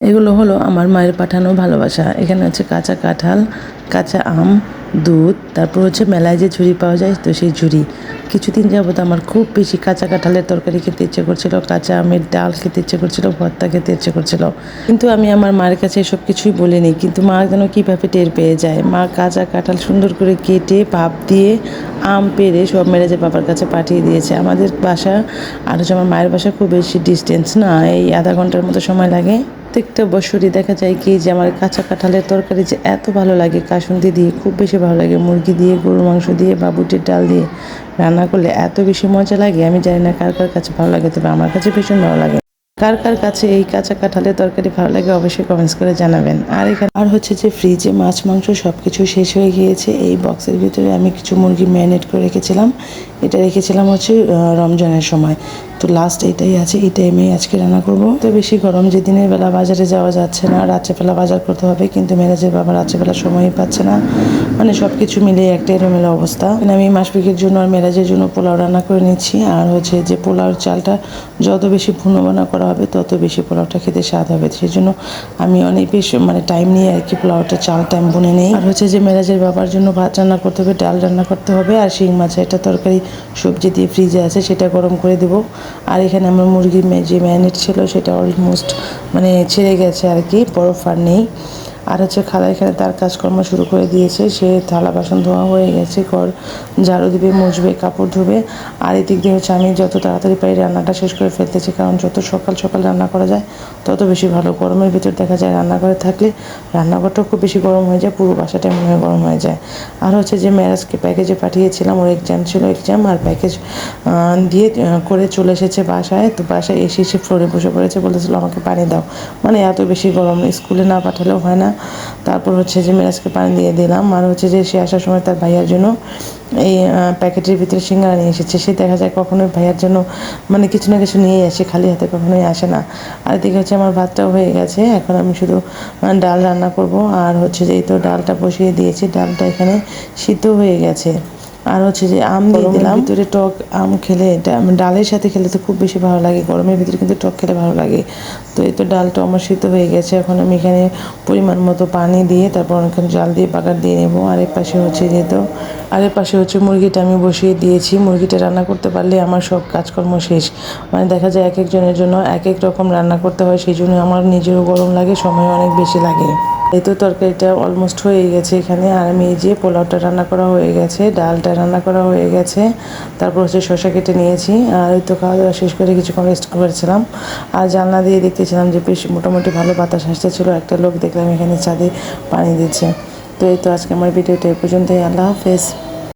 এগুলো হলো আমার মায়ের পাঠানো ভালোবাসা। এখানে হচ্ছে কাঁচা কাঁঠাল, কাঁচা আম, দুধ, তারপর হচ্ছে মেলায় যে ঝুড়ি পাওয়া যায় তো সেই ঝুড়ি। কিছুদিন যাবত আমার খুব বেশি কাঁচা কাঁঠালের তরকারি খেতে ইচ্ছে করছিল, কাঁচা আমের ডাল খেতে ইচ্ছে করছিল, ভর্তা খেতে ইচ্ছে করছিল। কিন্তু আমি আমার মায়ের কাছে এসব কিছুই বলিনি, কিন্তু মা যেন কীভাবে টের পেয়ে যায়। মা কাঁচা কাঁঠাল সুন্দর করে কেটে, ভাপ দিয়ে, আম পেড়ে সব মেরেজে বাবার কাছে পাঠিয়ে দিয়েছে। আমাদের বাসা, আর হচ্ছে আমার মায়ের বাসা খুব বেশি ডিস্টেন্স না, এই আধা ঘণ্টার মতো সময় লাগে। প্রত্যেকটা বছরই দেখা যায় কি যে আমার কাঁচা কাঁঠালের তরকারি যে এত ভালো লাগে কাসুন্দি দিয়ে খুব বেশি ভালো লাগে, মুরগি দিয়ে, গরুর মাংস দিয়ে বা বুটের ডাল দিয়ে রান্না করলে এত বেশি মজা লাগে। আমি জানি না কার কার কাছে ভালো লাগে, তবে আমার কাছে ভীষণ ভালো লাগে। কার কার কাছে এই কাঁচা কাঁঠালের তরকারি ভালো লাগে অবশ্যই কমেন্টস করে জানাবেন। আর এখানে আর হচ্ছে যে ফ্রিজে মাছ, মাংস সব কিছু শেষ হয়ে গিয়েছে। এই বক্সের ভিতরে আমি কিছু মুরগি ম্যারিনেট করে রেখেছিলাম। এটা রেখেছিলাম হচ্ছে রমজানের সময়। তো লাস্ট এটাই আছে, এই টাইমে আজকে রান্না করব। তো বেশি গরম যে দিনের বেলা বাজারে যাওয়া যাচ্ছে না, রাত্রেবেলা বাজার করতে হবে, কিন্তু ম্যারেজের বাবা রাত্রেবেলা সময়ই পাচ্ছে না। মানে সব কিছু মিলিয়ে একটা এলোমেলো অবস্থা। মানে আমি মাসপিকের জন্য আর ম্যারেজের জন্য পোলাও রান্না করে নিচ্ছি। আর হচ্ছে যে পোলাওর চালটা যত বেশি ভুনোবানা করা হবে, তত বেশি পোলাওটা খেতে স্বাদ হবে। সেই জন্য আমি অনেক বেশি মানে টাইম নিয়ে আর কি পোলাওটা চাল টাইম বুনে নেই। আর হচ্ছে যে মেরাজের বাবার জন্য ভাত রান্না করতে হবে, ডাল রান্না করতে হবে। আর শিং মাছ একটা তরকারি সবজি দিয়ে ফ্রিজে আছে, সেটা গরম করে দেবো। আর এখানে আমার মুরগির যে ম্যানেট ছিল সেটা অলমোস্ট মানে ছেড়ে গেছে আর কি বরফ আর নেই আর হচ্ছে খালা এখানে তার কাজকর্ম শুরু করে দিয়েছে। সে থালা বাসন ধোয়া হয়ে গেছে, ঘর ঝাড়ু দিবে, মুছবে, কাপড় ধুবে। আর এদিক দিয়ে হচ্ছে আমি যত তাড়াতাড়ি পারি রান্নাটা শেষ করে ফেলতেছি, কারণ যত সকাল সকাল রান্না করা যায়, তত বেশি ভালো। গরমের ভিতর দেখা যায় রান্নাঘরে থাকলে রান্নাঘরটাও খুব বেশি গরম হয়ে যায়, পুরো বাসাটাই মনে হয় গরম হয়ে যায়। আর হচ্ছে যে ম্যারেজকে প্যাকেজে পাঠিয়েছিলাম, ওর এক্সাম ছিল এক্সাম আর প্যাকেজ দিয়ে করে চলে এসেছে বাসায়। তো বাসায় এসে এসে ফ্লোরে বসে পড়েছে বলেছিল আমাকে পানি দাও। মানে এত বেশি গরম, স্কুলে না পাঠালেও হয় না। তারপর হচ্ছে যে মেরাজকে পানি দিয়ে দিলাম। আর হচ্ছে যে সে আসার সময় তার ভাইয়ার জন্য এই প্যাকেটের ভিতরে সিঙ্গারা নিয়ে এসেছে। সে দেখা যায় কখনোই ভাইয়ার জন্য মানে কিছু না কিছু নিয়ে আসে, খালি হাতে কখনোই আসে না। আর এদিকে হচ্ছে আমার ভাতটাও হয়ে গেছে। এখন আমি শুধু ডাল রান্না করব। আর হচ্ছে যে এই তো ডালটা বসিয়ে দিয়েছি। ডালটা এখানে সিদ্ধ হয়ে গেছে। আর হচ্ছে যে আম দিয়ে দিলাম। ভিতরে টক আম খেলে এটা ডালের সাথে খেলে তো খুব বেশি ভালো লাগে। গরমের ভিতরে কিন্তু টক খেলে ভালো লাগে। তো এই তো ডালটা আমার সিদ্ধ হয়ে গেছে। এখন আমি এখানে পরিমাণ মতো পানি দিয়ে তারপর এখানে জাল দিয়ে বাগার দিয়ে নেব। আর এর পাশে হচ্ছে যেহেতু আর এর পাশে হচ্ছে মুরগিটা আমি বসিয়ে দিয়েছি। মুরগিটা রান্না করতে পারলে আমার সব কাজকর্ম শেষ। মানে দেখা যায় এক একজনের জন্য এক এক রকম রান্না করতে হয়। সেই জন্য আমার নিজেরও গরম লাগে সময় অনেক বেশি লাগে। এই তো তরকারিটা অলমোস্ট হয়ে গেছে এখানে। আর আমি এই যে পোলাওটা রান্না করা হয়ে গেছে, ডালটা রান্না করা হয়ে গেছে। তারপর হচ্ছে শসা কেটে নিয়েছি। আর এই তো খাওয়া দাওয়া শেষ করে কিছুক্ষণ রেস্ট করেছিলাম। আর জানলা দিয়ে দেখতেছিলাম যে বেশ মোটামুটি ভালো বাতাস আসতেছিল। একটা লোক দেখলাম এখানে চাঁদে পানি দিচ্ছে। তো এই তো আজকে আমার ভিডিওটা এই পর্যন্তই। আল্লাহ হাফেজ।